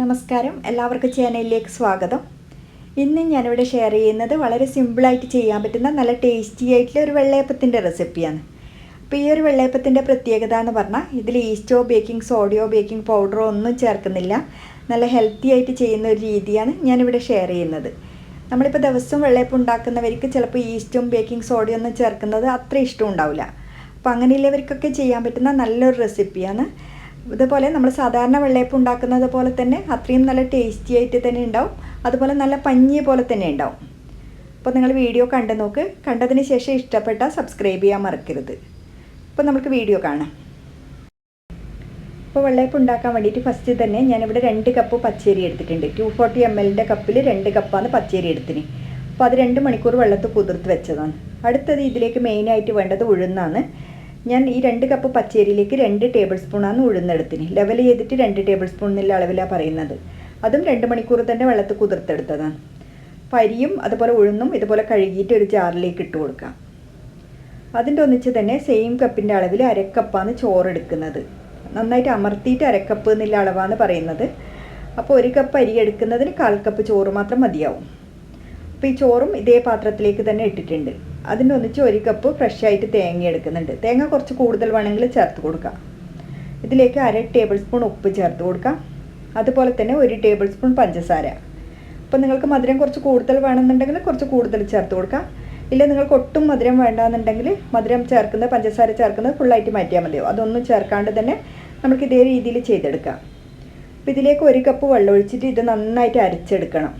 നമസ്കാരം. എല്ലാവർക്കും ചാനലിലേക്ക് സ്വാഗതം. ഇന്ന് ഞാനിവിടെ ഷെയർ ചെയ്യുന്നത് വളരെ സിമ്പിളായിട്ട് ചെയ്യാൻ പറ്റുന്ന നല്ല ടേസ്റ്റി ആയിട്ടുള്ള ഒരു വെള്ളയപ്പത്തിന്റെ റെസിപ്പിയാണ്. അപ്പോൾ ഈ ഒരു വെള്ളയപ്പത്തിന്റെ പ്രത്യേകത എന്ന് പറഞ്ഞാൽ ഇതിൽ ഈസ്റ്റോ ബേക്കിംഗ് സോഡിയോ ബേക്കിംഗ് പൗഡറോ ഒന്നും ചേർക്കുന്നില്ല. നല്ല ഹെൽത്തി ആയിട്ട് ചെയ്യുന്ന ഒരു രീതിയാണ് ഞാനിവിടെ ഷെയർ ചെയ്യുന്നത്. നമ്മളിപ്പോൾ ദിവസവും വെള്ളയപ്പം ഉണ്ടാക്കുന്നവർക്ക് ചിലപ്പോൾ ഈസ്റ്റും ബേക്കിംഗ് സോഡിയോ ഒന്നും ചേർക്കുന്നത് അത്ര ഇഷ്ടം ഉണ്ടാവില്ല. അപ്പോൾ അങ്ങനെയുള്ളവർക്കൊക്കെ ചെയ്യാൻ പറ്റുന്ന നല്ലൊരു റെസിപ്പിയാണ്. ഇതുപോലെ നമ്മൾ സാധാരണ വെള്ളയപ്പം ഉണ്ടാക്കുന്നത് പോലെ തന്നെ അത്രയും നല്ല ടേസ്റ്റി ആയിട്ട് തന്നെ ഉണ്ടാവും. അതുപോലെ നല്ല പഞ്ഞി പോലെ തന്നെ ഉണ്ടാവും. അപ്പോൾ നിങ്ങൾ വീഡിയോ കണ്ടു നോക്ക്. കണ്ടതിന് ശേഷം ഇഷ്ടപ്പെട്ടാൽ സബ്സ്ക്രൈബ് ചെയ്യാൻ മറക്കരുത്. അപ്പോൾ നമുക്ക് വീഡിയോ കാണാം. ഇപ്പോൾ വെള്ളയപ്പം ഉണ്ടാക്കാൻ വേണ്ടിയിട്ട് ഫസ്റ്റ് തന്നെ ഞാനിവിടെ രണ്ട് കപ്പ് പച്ചരി എടുത്തിട്ടുണ്ട്. ടു ഫോർട്ടി എം എല്ലിന്റെ കപ്പിൽ രണ്ട് കപ്പാണ് പച്ചരി എടുത്തിന്. അപ്പോൾ അത് രണ്ട് മണിക്കൂർ വെള്ളത്തിൽ കുതിർത്ത് വെച്ചതാണ്. അടുത്തത് ഇതിലേക്ക് മെയിനായിട്ട് വേണ്ടത് ഉഴുന്നാണ്. ഞാൻ ഈ രണ്ട് കപ്പ് പച്ചരിയിലേക്ക് രണ്ട് ടേബിൾ സ്പൂണാണ് ഉഴുന്നെടുത്തിന്. ലെവൽ ചെയ്തിട്ട് രണ്ട് ടേബിൾ സ്പൂൺ എന്നുള്ള അളവിലാണ് പറയുന്നത്. അതും രണ്ട് മണിക്കൂർ തന്നെ വെള്ളത്തിൽ കുതിർത്തെടുത്തതാണ്. പരിയും അതുപോലെ ഉഴുന്നും ഇതുപോലെ കഴുകിയിട്ട് ഒരു ജാറിലേക്ക് ഇട്ട് കൊടുക്കാം. അതിന്റെ ഒന്നിച്ച് തന്നെ സെയിം കപ്പിന്റെ അളവിൽ അരക്കപ്പാണ് ചോറ് എടുക്കുന്നത് നന്നായിട്ട് അമർത്തിയിട്ട് അരക്കപ്പ് എന്നുള്ള അളവാണ് പറയുന്നത്. അപ്പോൾ ഒരു കപ്പ് അരി എടുക്കുന്നതിന് കാൽ കപ്പ് ചോറ് മാത്രം മതിയാവും. അപ്പോൾ ഈ ചോറും ഇതേ പാത്രത്തിലേക്ക് തന്നെ ഇട്ടിട്ടുണ്ട്. അതിന്റെ ഒന്നിച്ച് ഒരു കപ്പ് ഫ്രഷ് ആയിട്ട് തേങ്ങ എടുക്കുന്നുണ്ട്. തേങ്ങ കുറച്ച് കൂടുതൽ വേണമെങ്കിൽ ചേർത്ത് കൊടുക്കാം. ഇതിലേക്ക് അര ടേബിൾ സ്പൂൺ ഉപ്പ് ചേർത്ത് കൊടുക്കാം. അതുപോലെ തന്നെ ഒരു ടേബിൾ സ്പൂൺ പഞ്ചസാര. അപ്പോൾ നിങ്ങൾക്ക് മധുരം കുറച്ച് കൂടുതൽ വേണമെന്നുണ്ടെങ്കിൽ കുറച്ച് കൂടുതൽ ചേർത്ത് കൊടുക്കാം. ഇല്ല നിങ്ങൾക്ക് ഒട്ടും മധുരം വേണ്ടാന്നുണ്ടെങ്കിൽ മധുരം ചേർക്കുന്നത് പഞ്ചസാര ചേർക്കുന്നത് ഫുള്ളായിട്ട് മാറ്റിയാൽ മതിയോ? അതൊന്നും ചേർക്കാണ്ട് തന്നെ നമുക്ക് ഇതേ രീതിയിൽ ചെയ്തെടുക്കാം. അപ്പോൾ ഇതിലേക്ക് ഒരു കപ്പ് വെള്ളം ഒഴിച്ചിട്ട് ഇത് നന്നായിട്ട് അരച്ചെടുക്കണം.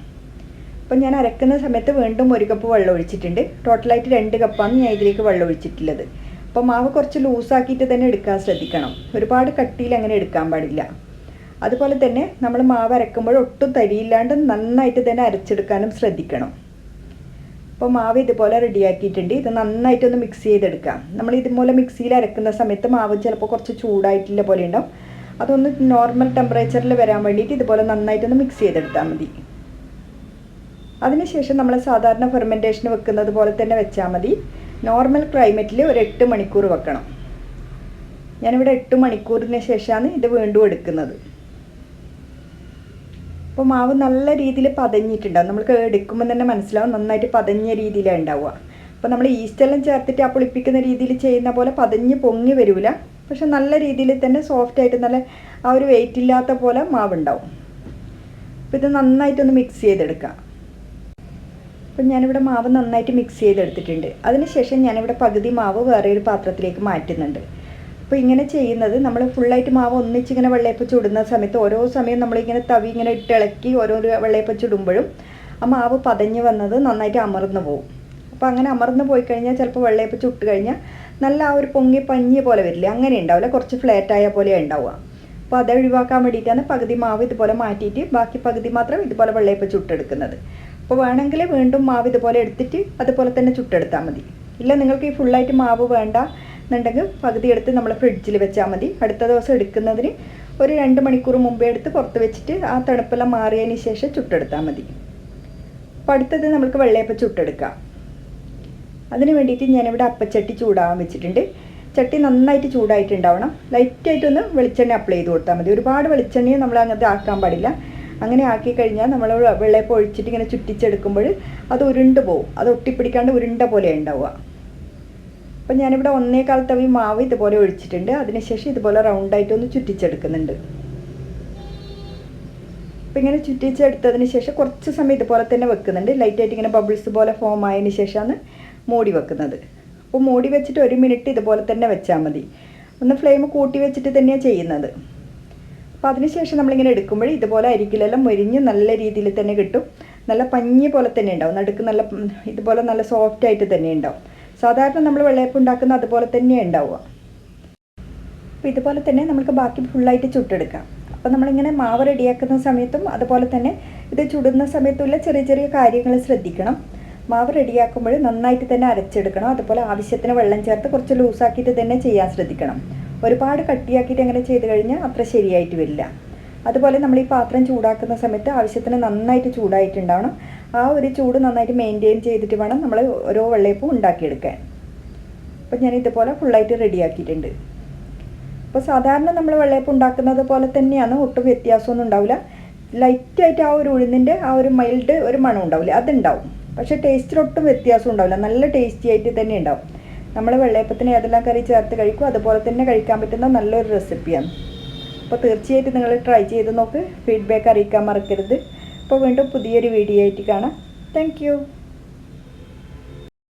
അപ്പം ഞാൻ അരക്കുന്ന സമയത്ത് വീണ്ടും ഒരു കപ്പ് വെള്ളം ഒഴിച്ചിട്ടുണ്ട്. ടോട്ടലായിട്ട് രണ്ട് കപ്പാണ് ഞാൻ ഇതിലേക്ക് വെള്ളം ഒഴിച്ചിട്ടുള്ളത്. അപ്പോൾ മാവ് കുറച്ച് ലൂസാക്കിയിട്ട് തന്നെ എടുക്കാൻ ശ്രദ്ധിക്കണം. ഒരുപാട് കട്ടിയിൽ അങ്ങനെ എടുക്കാൻ പാടില്ല. അതുപോലെ തന്നെ നമ്മൾ മാവ് അരക്കുമ്പോൾ ഒട്ടും തരിയില്ലാണ്ട് നന്നായിട്ട് തന്നെ അരച്ചെടുക്കാനും ശ്രദ്ധിക്കണം. അപ്പോൾ മാവ് ഇതുപോലെ റെഡിയാക്കിയിട്ടുണ്ട് ഇത് നന്നായിട്ടൊന്ന് മിക്സ് ചെയ്തെടുക്കാം. നമ്മൾ ഇതുപോലെ മിക്സിയിൽ അരക്കുന്ന സമയത്ത് മാവ് ചിലപ്പോൾ കുറച്ച് ചൂടായിട്ടില്ല പോലെ ഉണ്ടാവും. അതൊന്ന് നോർമൽ ടെമ്പറേച്ചറിൽ വരാൻ വേണ്ടിയിട്ട് ഇതുപോലെ നന്നായിട്ടൊന്ന് മിക്സ് ചെയ്തെടുത്താൽ മതി. അതിനുശേഷം നമ്മൾ സാധാരണ ഫെർമെന്റേഷന് വെക്കുന്നത് പോലെ തന്നെ വെച്ചാൽ മതി. നോർമൽ ക്ലൈമറ്റിൽ ഒരു എട്ട് മണിക്കൂർ വെക്കണം. ഞാനിവിടെ എട്ട് മണിക്കൂറിന് ശേഷമാണ് ഇത് വീണ്ടും എടുക്കുന്നത്. അപ്പോൾ മാവ് നല്ല രീതിയിൽ പതഞ്ഞിട്ടുണ്ടാവും നമുക്ക് എടുക്കുമ്പോൾ തന്നെ മനസ്സിലാവും നന്നായിട്ട് പതഞ്ഞ രീതിയിലാണ് ഉണ്ടാവുക. അപ്പോൾ നമ്മൾ ഈസ്റ്റെല്ലാം ചേർത്തിട്ട് ആ പുളിപ്പിക്കുന്ന രീതിയിൽ ചെയ്യുന്ന പോലെ പതഞ്ഞ് പൊങ്ങി വരില്ല പക്ഷെ നല്ല രീതിയിൽ തന്നെ സോഫ്റ്റ് ആയിട്ട് നല്ല ആ ഒരു വെയിറ്റ് ഇല്ലാത്ത പോലെ മാവുണ്ടാവും. അപ്പോൾ ഇത് നന്നായിട്ടൊന്ന് മിക്സ് ചെയ്തെടുക്കാം. അപ്പം ഞാനിവിടെ മാവ് നന്നായിട്ട് മിക്സ് ചെയ്തെടുത്തിട്ടുണ്ട്. അതിനുശേഷം ഞാനിവിടെ പകുതി മാവ് വേറെ ഒരു പാത്രത്തിലേക്ക് മാറ്റുന്നുണ്ട്. അപ്പോൾ ഇങ്ങനെ ചെയ്യുന്നത് നമ്മൾ ഫുള്ളായിട്ട് മാവ് ഒന്നിച്ചിങ്ങനെ വെള്ളയപ്പം ചുടുന്ന സമയത്ത് ഓരോ സമയം നമ്മളിങ്ങനെ തവി ഇങ്ങനെ ഇട്ടിളക്കി ഓരോരോ വെള്ളയപ്പം ചുടുമ്പോഴും ആ മാവ് പതഞ്ഞ് വന്നത് നന്നായിട്ട് അമർന്നു പോകും അപ്പോൾ അങ്ങനെ അമർന്നു പോയി കഴിഞ്ഞാൽ ചിലപ്പോൾ വെള്ളയപ്പം ചുട്ട് കഴിഞ്ഞാൽ നല്ല ആ ഒരു പൊങ്ങി പഞ്ഞി പോലെ വരില്ല? അങ്ങനെ ഉണ്ടാവില്ല. കുറച്ച് ഫ്ലാറ്റ് ആയ പോലെ ഉണ്ടാവുക. അപ്പോൾ അത് ഒഴിവാക്കാൻ വേണ്ടിയിട്ടാണ് പകുതി മാവ് ഇതുപോലെ മാറ്റിയിട്ട് ബാക്കി പകുതി മാത്രം ഇതുപോലെ വെള്ളയപ്പം ചുട്ടെടുക്കുന്നത്. അപ്പോൾ വേണമെങ്കിൽ വീണ്ടും മാവ് ഇതുപോലെ എടുത്തിട്ട് അതുപോലെ തന്നെ ചുട്ടെടുത്താൽ മതി. ഇല്ല നിങ്ങൾക്ക് ഈ ഫുള്ളായിട്ട് മാവ് വേണ്ട എന്നുണ്ടെങ്കിൽ പകുതി എടുത്ത് നമ്മൾ ഫ്രിഡ്ജിൽ വെച്ചാൽ മതി. അടുത്ത ദിവസം എടുക്കുന്നതിന് ഒരു രണ്ട് മണിക്കൂർ മുമ്പേ എടുത്ത് പുറത്ത് വെച്ചിട്ട് ആ തണുപ്പെല്ലാം മാറിയതിന് ശേഷം ചുട്ടെടുത്താൽ മതി. അപ്പോൾ അടുത്തത് നമുക്ക് വെള്ളയപ്പം ചുട്ടെടുക്കാം. അതിന് വേണ്ടിയിട്ട് ഞാനിവിടെ അപ്പച്ചട്ടി ചൂടാകാൻ വെച്ചിട്ടുണ്ട്. ചട്ടി നന്നായിട്ട് ചൂടായിട്ടുണ്ടാവണം. ലൈറ്റായിട്ടൊന്ന് വെളിച്ചെണ്ണ അപ്ലൈ ചെയ്ത് കൊടുത്താൽ മതി. ഒരുപാട് വെളിച്ചെണ്ണയും നമ്മൾ അങ്ങനത്തെ ആക്കാൻ പാടില്ല. അങ്ങനെ ആക്കി കഴിഞ്ഞാൽ നമ്മൾ വെള്ളയപ്പം ഒഴിച്ചിട്ട് ഇങ്ങനെ ചുറ്റിച്ചെടുക്കുമ്പോൾ അത് ഉരുണ്ട് പോവും. അത് ഒട്ടിപ്പിടിക്കാണ്ട് ഉരുണ്ട പോലെ ഉണ്ടാവുക അപ്പം ഞാനിവിടെ ഒന്നേകാൽ തവി മാവ് ഇതുപോലെ ഒഴിച്ചിട്ടുണ്ട്. അതിനുശേഷം ഇതുപോലെ റൗണ്ടായിട്ട് ഒന്ന് ചുറ്റിച്ചെടുക്കുന്നുണ്ട്. അപ്പം ഇങ്ങനെ ചുറ്റിച്ചെടുത്തതിന് ശേഷം കുറച്ച് സമയം ഇതുപോലെ തന്നെ വെക്കുന്നുണ്ട്. ലൈറ്റായിട്ട് ഇങ്ങനെ ബബിൾസ് പോലെ ഫോം ആയതിന് ശേഷമാണ് മൂടി വെക്കുന്നത്. അപ്പോൾ മൂടി വെച്ചിട്ട് ഒരു മിനിറ്റ് ഇതുപോലെ തന്നെ വെച്ചാൽ മതി. ഒന്ന് ഫ്ലെയിം കൂട്ടി വെച്ചിട്ട് തന്നെയാണ് ചെയ്യുന്നത്. അപ്പോൾ അതിനുശേഷം നമ്മളിങ്ങനെ എടുക്കുമ്പോൾ ഇതുപോലെ അരികിലെല്ലാം മൊരിഞ്ഞ് നല്ല രീതിയിൽ തന്നെ കിട്ടും. നല്ല പഞ്ഞി പോലെ തന്നെ ഉണ്ടാവും. നടുക്ക് നല്ല ഇതുപോലെ നല്ല സോഫ്റ്റ് ആയിട്ട് തന്നെ ഉണ്ടാവും. സാധാരണ നമ്മൾ വെള്ളയപ്പം ഉണ്ടാക്കുന്ന അതുപോലെ തന്നെ ഉണ്ടാവുക. അപ്പോൾ ഇതുപോലെ തന്നെ നമുക്ക് ബാക്കി ഫുള്ളായിട്ട് ചുട്ടെടുക്കാം. അപ്പോൾ നമ്മളിങ്ങനെ മാവ് റെഡിയാക്കുന്ന സമയത്തും അതുപോലെ തന്നെ ഇത് ചുടുന്ന സമയത്തുള്ള ചെറിയ ചെറിയ കാര്യങ്ങൾ ശ്രദ്ധിക്കണം. മാവ് റെഡിയാക്കുമ്പോൾ നന്നായിട്ട് തന്നെ അരച്ചെടുക്കണം. അതുപോലെ ആവശ്യത്തിന് വെള്ളം ചേർത്ത് കുറച്ച് ലൂസാക്കിയിട്ട് തന്നെ ചെയ്യാൻ ശ്രദ്ധിക്കണം. ഒരുപാട് കട്ടിയാക്കിയിട്ട് അങ്ങനെ ചെയ്ത് കഴിഞ്ഞാൽ അത്ര ശരിയായിട്ട് വരില്ല. അതുപോലെ നമ്മൾ ഈ പാത്രം ചൂടാക്കുന്ന സമയത്ത് ആവശ്യത്തിന് നന്നായിട്ട് ചൂടായിട്ടുണ്ടാവണം. ആ ഒരു ചൂട് നന്നായിട്ട് മെയിന്റെയിൻ ചെയ്തിട്ട് വേണം നമ്മൾ ഓരോ വെള്ളയപ്പും ഉണ്ടാക്കിയെടുക്കാൻ. അപ്പോൾ ഞാൻ ഇതുപോലെ ഫുള്ളായിട്ട് റെഡിയാക്കിയിട്ടുണ്ട് അപ്പോൾ സാധാരണ നമ്മൾ വെള്ളയപ്പം ഉണ്ടാക്കുന്നത് പോലെ തന്നെയാണ് ഒട്ടും വ്യത്യാസമൊന്നും ഉണ്ടാവില്ല. ലൈറ്റായിട്ട് ആ ഒരു ഉഴുന്നിന്റെ ആ ഒരു മൈൽഡ് ഒരു മണം ഉണ്ടാവില്ല. അതുണ്ടാവും. പക്ഷേ ടേസ്റ്റിലൊട്ടും വ്യത്യാസം ഉണ്ടാവില്ല. നല്ല ടേസ്റ്റി ആയിട്ട് തന്നെ ഉണ്ടാവും. നമ്മൾ വെള്ളയപ്പത്തിന് ഏതെല്ലാം കറി ചേർത്ത് കഴിക്കും അതുപോലെ തന്നെ കഴിക്കാൻ പറ്റുന്ന നല്ലൊരു റെസിപ്പിയാണ്. അപ്പോൾ തീർച്ചയായിട്ടും നിങ്ങൾ ട്രൈ ചെയ്ത് നോക്ക് ഫീഡ്ബാക്ക് അറിയിക്കാൻ മറക്കരുത്. അപ്പോൾ വീണ്ടും പുതിയൊരു വീഡിയോ ആയിട്ട് കാണാം. താങ്ക്